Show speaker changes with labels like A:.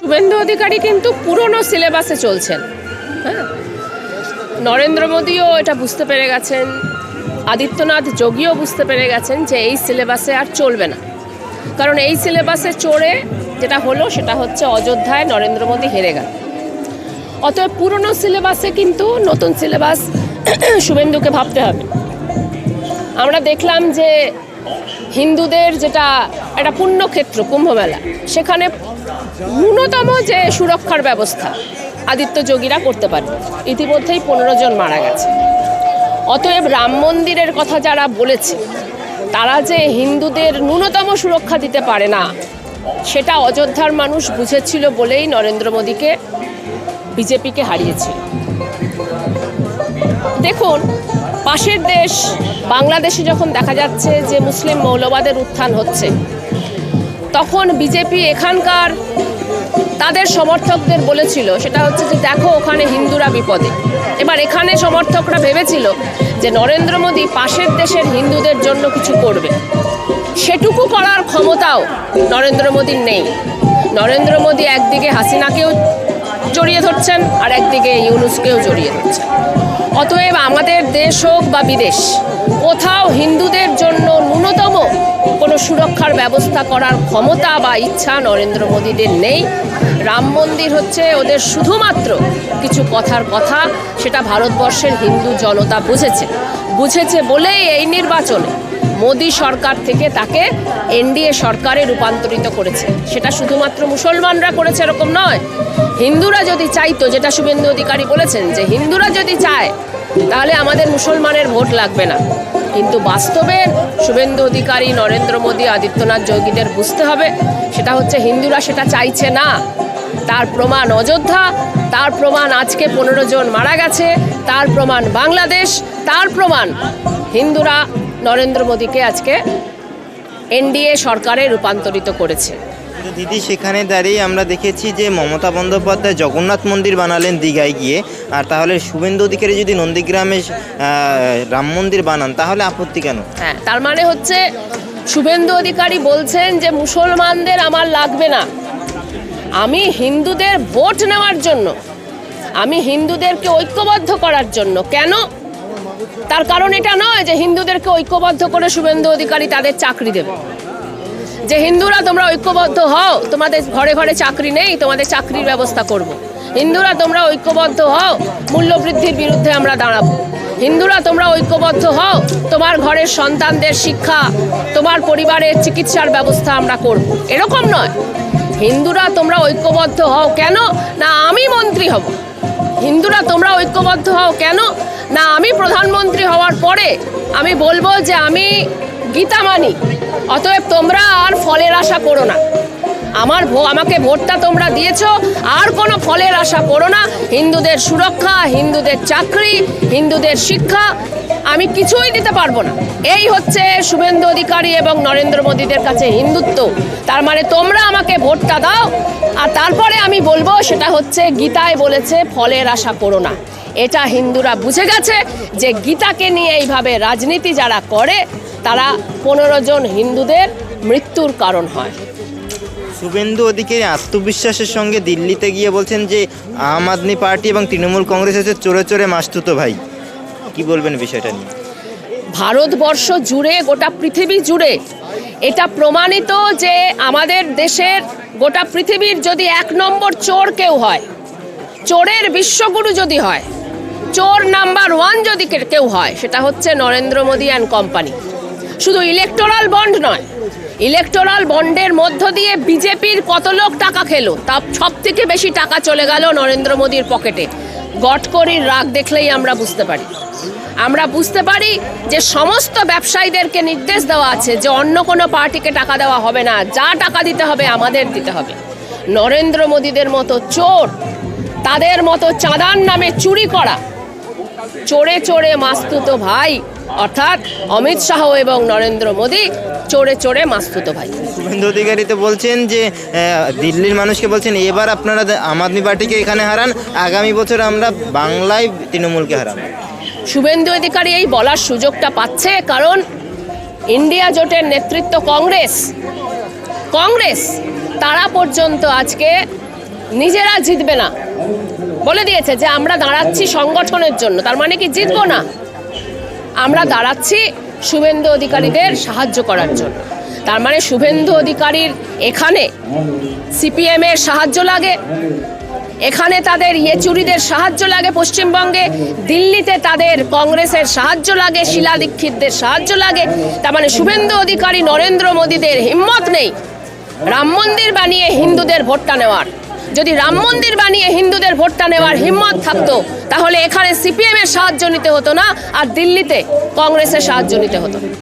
A: শুভেন্দু অধিকারী কিন্তু পুরনো সিলেবাসে চলছেন হ্যাঁ? নরেন্দ্র মোদীও এটা বুঝতে পেরে গেছেন, আদিত্যনাথ যোগীও বুঝতে পেরে গেছেন যে এই সিলেবাসে আর চলবে না। কারণ এই সিলেবাসে চড়ে যেটা হলো সেটা হচ্ছে অযোধ্যায় নরেন্দ্র মোদী হেরে গেল। অতএব পুরনো সিলেবাসে কিন্তু নতুন সিলেবাস শুভেন্দুকে ভাবতে হবে। আমরা দেখলাম যে হিন্দুদের যেটা একটা পুণ্যক্ষেত্র, কুম্ভমেলা, সেখানে ন্যূনতম যে সুরক্ষার ব্যবস্থা আদিত্য যোগীরা করতে পারে ইতিমধ্যেই পনেরো জন মারা গেছে। অতএব রাম মন্দিরের কথা যারা বলেছে, তারা যে হিন্দুদের ন্যূনতম সুরক্ষা দিতে পারে না, সেটা অযোধ্যার মানুষ বুঝেছিল বলেই নরেন্দ্র মোদীকে বিজেপিকে হারিয়েছিল দেখুন পাশের দেশ, বাংলাদেশে যখন দেখা যাচ্ছে যে মুসলিম মৌলবাদের উত্থান হচ্ছে, তখন বিজেপি এখানকার তাদের সমর্থকদের বলেছিল, সেটা হচ্ছে যে দেখো ওখানে হিন্দুরা বিপদে। এবার এখানে সমর্থকরা ভেবেছিল যে নরেন্দ্র মোদী পাশের দেশের হিন্দুদের জন্য কিছু করবে। সেটুকু করার ক্ষমতাও নরেন্দ্র মোদীর নেই। নরেন্দ্র মোদী একদিকে হাসিনাকেও জড়িয়ে ধরছেন আর একদিকে ইউনুসকেও জড়িয়ে ধরছেন। অতএব আমাদের দেশ হোক বা বিদেশ, কোথাও হিন্দুদের জন্য ন্যূনতম কোনো সুরক্ষার ব্যবস্থা করার ক্ষমতা বা ইচ্ছা নরেন্দ্র মোদীদের নেই। রাম মন্দির হচ্ছে ওদের শুধুমাত্র কিছু কথার কথা, সেটা ভারতবর্ষের হিন্দু জনতা বুঝেছে। বুঝেছে বলেই এই নির্বাচনে মোদী সরকার থেকে তাকে এনডিএ সরকারে রূপান্তরিত করেছে। সেটা শুধুমাত্র মুসলমানরা করেছে এরকম নয়। হিন্দুরা যদি চাইতো, যেটা শুভেন্দু অধিকারী বলেছেন, যে হিন্দুরা যদি চায়, তাহলে আমাদের মুসলমানের ভোট লাগবে না। কিন্তু বাস্তবে শুভেন্দু অধিকারী, নরেন্দ্র মোদী, আদিত্যনাথ যোগীদের বুঝতে হবে, সেটা হচ্ছে হিন্দুরা সেটা চাইছে না। তার প্রমাণ অযোধ্যা, তার প্রমাণ আজকে পনেরো জন মারা গেছে, তার প্রমাণ বাংলাদেশ, তার প্রমাণ হিন্দুরা নরেন্দ্র মোদীকে আজকে এনডিএ সরকারে রূপান্তরিত করেছে।
B: দিদি সেখানে দাঁড়িয়ে আমরা দেখেছি যে মমতা বন্দ্যোপাধ্যায় জগন্নাথ মন্দির বানালেন দীঘায় গিয়ে। আর তাহলে শুভেন্দু অধিকারী যদি নন্দীগ্রামে রাম মন্দির বানান তাহলে আপত্তি কেন?
A: হ্যাঁ তার মানে হচ্ছে শুভেন্দু অধিকারী বলছেন যে মুসলমানদের আমার লাগবে না। আমি হিন্দুদের ভোট নেওয়ার জন্য আমি হিন্দুদেরকে ঐক্যবদ্ধ করার জন্য। কেন? তার কারণ এটা নয় যে হিন্দুদেরকে ঐক্যবদ্ধ করে শুভেন্দু অধিকারী তাদের চাকরি দেবে। যে হিন্দুরা তোমরা ঐক্যবদ্ধ হও, তোমাদের ঘরে ঘরে চাকরি নেই, তোমাদের চাকরির ব্যবস্থা করব। হিন্দুরা তোমরা ঐক্যবদ্ধ হও, মূল্যবৃদ্ধির বিরুদ্ধে আমরা দাঁড়াবো। হিন্দুরা তোমরা ঐক্যবদ্ধ হও, তোমার ঘরের সন্তানদের শিক্ষা, তোমার পরিবারের চিকিৎসার ব্যবস্থা আমরা করব। এরকম নয়। হিন্দুরা তোমরা ঐক্যবদ্ধ হও কেন? না, আমি মন্ত্রী হব। হিন্দুরা তোমরা ঐক্যবদ্ধ হও কেন? না, আমি প্রধানমন্ত্রী হওয়ার পরে আমি বলব যে আমি গীতা মানি অতএব তোমরা আর ফলের আশা করো না। আমার আমাকে ভোটটা তোমরা দিয়েছ। আর কোনো ফলের আশা করো না। হিন্দুদের সুরক্ষা, হিন্দুদের চাকরি, হিন্দুদের শিক্ষা, আমি কিছুই দিতে পারব না। এই হচ্ছে শুভেন্দু অধিকারী এবং নরেন্দ্র মোদীদের কাছে হিন্দুত্ব। তার মানে তোমরা আমাকে ভোটটা দাও। আর তারপরে আমি বলব, সেটা হচ্ছে গীতায় বলেছে, ফলের আশা করো না। এটা হিন্দুরা বুঝে গেছে যে গীতাকে নিয়ে এইভাবে রাজনীতি যারা করে, তারা পনেরো জন হিন্দুদের মৃত্যুর কারণ হয়।
B: শুভেন্দু অধিকারী আত্মবিশ্বাসের সঙ্গে দিল্লিতে গিয়ে বলছেন যে আম আদমি পার্টি এবং তৃণমূল কংগ্রেস হচ্ছে চোরে চোরে মাস্তুতো ভাই। কি বলবেন বিষয়টা নিয়ে?
A: ভারতবর্ষ জুড়ে, গোটা পৃথিবী জুড়ে এটা প্রমাণিত যে আমাদের দেশের গোটা পৃথিবীর যদি এক নম্বর চোর কেউ হয়, চোরের বিশ্বগুরু যদি হয়, চোর নাম্বার ওয়ান যদি কেউ হয়, সেটা হচ্ছে নরেন্দ্র মোদী অ্যান্ড কোম্পানি। শুধু ইলেকটোরাল বন্ড নয় ইলেকটোরাল বন্ডের মধ্য দিয়ে বিজেপির কত লোক টাকা খেলো? তা সব থেকে বেশি টাকা চলে গেল নরেন্দ্র মোদীর পকেটে। গটকরির রাগ দেখলেই আমরা বুঝতে পারি। আমরা বুঝতে পারি যে সমস্ত ব্যবসায়ীদেরকে নির্দেশ দেওয়া আছে যে অন্য কোনো পার্টিকে টাকা দেওয়া হবে না। যা টাকা দিতে হবে, আমাদের দিতে হবে। নরেন্দ্র মোদীদের মতো চোর, তাদের মতো চাঁদার নামে চুরি করা চোরে চোরে মাস্তুতো ভাই। অর্থাৎ অমিত শাহ এবং নরেন্দ্র মোদী চোরে চোরে মাস্তুতো ভাই।
B: শুভেন্দু অধিকারী তো বলছেন যে দিল্লির মানুষকে বলছেন এবার আপনারা আম আদমি পার্টিকে এখানে হারান আগামী বছর আমরা বাংলায় তৃণমূলকে হারান
A: শুভেন্দু অধিকারী এই বলার সুযোগটা পাচ্ছে কারণ ইন্ডিয়া জোটের নেতৃত্ব কংগ্রেস। কংগ্রেস তারা পর্যন্ত আজকে নিজেরা জিতবে না। বলে দিয়েছে যে আমরা দাঁড়াচ্ছি সংগঠনের জন্য। তার মানে কি জিতবো না? আমরা দাঁড়াচ্ছি শুভেন্দু অধিকারীদের সাহায্য করার জন্য। তার মানে শুভেন্দু অধিকারীর এখানে সিপিএম এর সাহায্য লাগে, এখানে তাদের ইয়েচুরিদের সাহায্য লাগে পশ্চিমবঙ্গে, দিল্লিতে তাদের কংগ্রেসের সাহায্য লাগে, শিলা দীক্ষিতদের সাহায্য লাগে। তার মানে শুভেন্দু অধিকারী নরেন্দ্র মোদীদের হিম্মত নেই, রাম মন্দির বানিয়ে হিন্দুদের ভোটটা নেওয়ার। যদি রাম মন্দির বানিয়ে হিন্দুদের ভোটটা নেওয়ার হিম্মত থাকতো, তাহলে এখানে সিপিএমের সাহায্য নিতে হতো না আর দিল্লিতে কংগ্রেসের সাহায্য নিতে হতো।